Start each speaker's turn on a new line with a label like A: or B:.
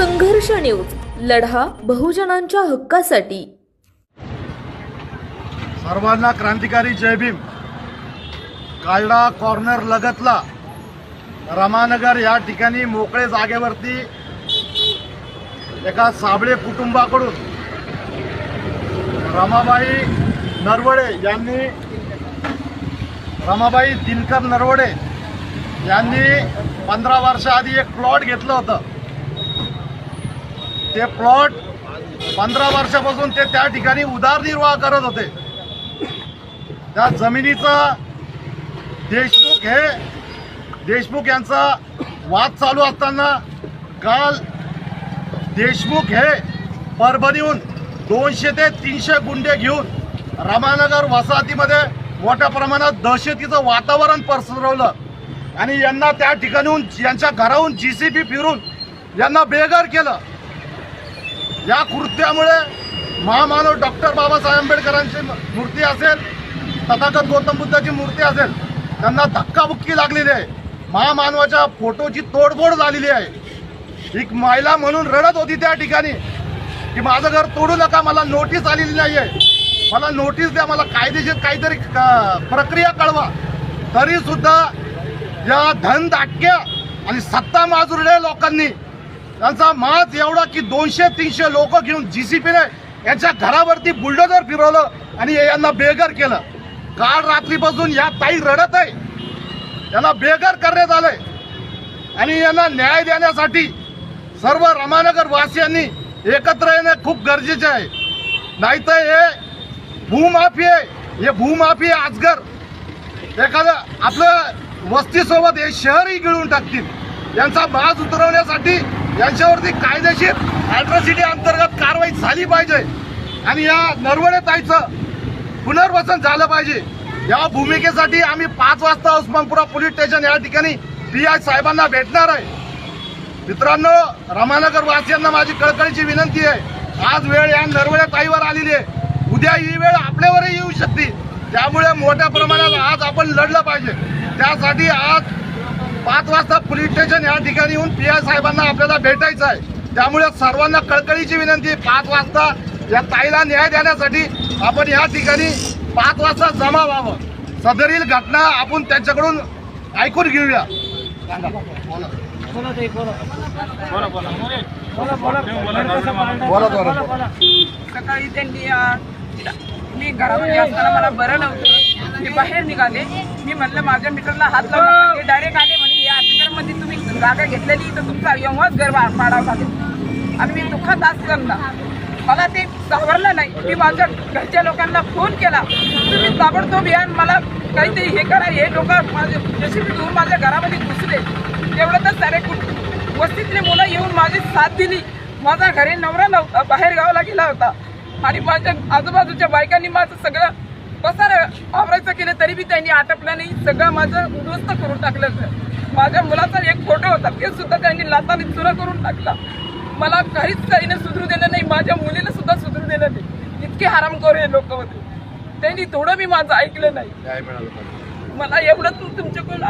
A: संघर्ष न्यूज. लढा बहुजनांच्या हक्कासाठी.
B: सर्वांना क्रांतिकारी जय भीम. कालडा कॉर्नर लगतला. रमानगर या ठिकाणी मोकळे जागेवरती एका साबळे कुटुंबाकडून रमाबाई नरवडे यांनी रमाबाई दिनकर नरवडे यांनी पंधरा वर्षाआधी एक प्लॉट घेतलं होतं. ते प्लॉट पंधरा वर्षापासून ते त्या ठिकाणी उदारनिर्वाह करत होते. त्या जमिनीचा देशमुख हे देशमुख यांचा वाद चालू असताना काल देशमुख हे परभणीहून दोनशे ते तीनशे गुंडे घेऊन रामानगर वसाहतीमध्ये मोठ्या प्रमाणात दहशतीचं वातावरण पसरवलं. आणि यांना त्या ठिकाणीहून यांच्या घराहून जी सी बी फिरून यांना बेघर केलं. या कृत्यामुळे महामानव डॉक्टर बाबासाहेब आंबेडकरांची मूर्ती असेल तथागत गौतम बुद्धाची मूर्ती असेल त्यांना धक्काबुक्की लागलेली आहे. महामानवाच्या फोटोची तोडफोड झालेली आहे. एक महिला म्हणून रडत होती त्या ठिकाणी की माझं घर तोडू नका मला नोटीस आलेली नाही आहे मला नोटीस द्या मला कायदेशीर काहीतरी क- प्रक्रिया कळवा. तरी सुद्धा या धनदाटक्या आणि सत्ता माजुरल्या लोकांनी त्यांचा मात एवढा की दोनशे तीनशे लोक घेऊन जी सी पीने यांच्या घरावरती बुलडोजर फिरवलं आणि यांना बेघर केलं. काल रात्रीपासून या ताई रडत आहे. यांना बेघर करण्यात आलंय. आणि यांना न्याय देण्यासाठी सर्व रमानगर वासियांनी एकत्र येणं खूप गरजेचे आहे. नाहीतर हे भूमाफी आहे हे भूमाफी आजगर एखादं आपलं वस्तीसोबत हे शहरही गिळून टाकतील. यांचा बाज उतरवण्यासाठी यांच्यावरती कायदेशीर अॅट्रॉसिटी अंतर्गत कारवाई झाली पाहिजे. आणि या नरवडे ताईचं पुनर्वसन झालं पाहिजे. या भूमिकेसाठी आम्ही पाच वाजता उस्मानपुरा पोलीस स्टेशन या ठिकाणी पी आय साहेबांना भेटणार आहे. मित्रांनो रमानगर वासियांना माझी कळकळीची विनंती आहे. आज वेळ या नरवड्या ताईवर आलेली आहे. उद्या ही वेळ आपल्यावरही येऊ शकते. त्यामुळे मोठ्या प्रमाणात आज आपण लढलं पाहिजे. त्यासाठी आज पाच वाजता पोलीस स्टेशन या ठिकाणी येऊन पी आय साहेबांना आपल्याला भेटायचं आहे. त्यामुळे सर्वांना कळकळीची विनंती आहे. पाच वाजता या ताईला न्याय देण्यासाठी आपण या ठिकाणी पाच वाजता जमा व्हावं. सदरील घटना आपण त्यांच्याकडून ऐकून घेऊया. बोला. बोला
C: सकाळी त्यांनी मी घरामध्ये असताना मला बरं नव्हतं. मी बाहेर निघाले. मी म्हणलं माझ्या मित्राला हात लावला डायरेक्ट आले. मध्ये तुम्ही जागा घेतलेली तर तुमचा एव्हाच घर पाडावा लागेल आणि मी दुःखात असताना मला ते सावरलं नाही. मी माझ्या घरच्या लोकांना फोन केला. तुम्ही ताबडतोब या मला काहीतरी हे करा. हे लोक माझे जशी घेऊन माझ्या घरामध्ये घुसले. तेवढं तर सारे कुठ वस्तीतले मुलं येऊन माझी साथ दिली. माझा घरी नवरा नव्हता. बाहेर गावाला गेला होता. आणि माझ्या आजूबाजूच्या बायकांनी माझं सगळं पसार आवरायचं केलं तरी बी त्यांनी आटपलं नाही. सगळं माझं उद्ध्वस्त करून टाकलं. माझ्या मुलाचा एक फोटो होता ते सुद्धा त्यांनी लाताने चुरा करून टाकला. मला काहीच ताईने सुधरू दिलं नाही माझ्या मुलीला सुद्धा सुधरू दिलं नाही. इतके हरामखोर हे लोक होते. त्यांनी थोडं मी माझं ऐकलं नाही. मला एवढंच तुमच्याकडून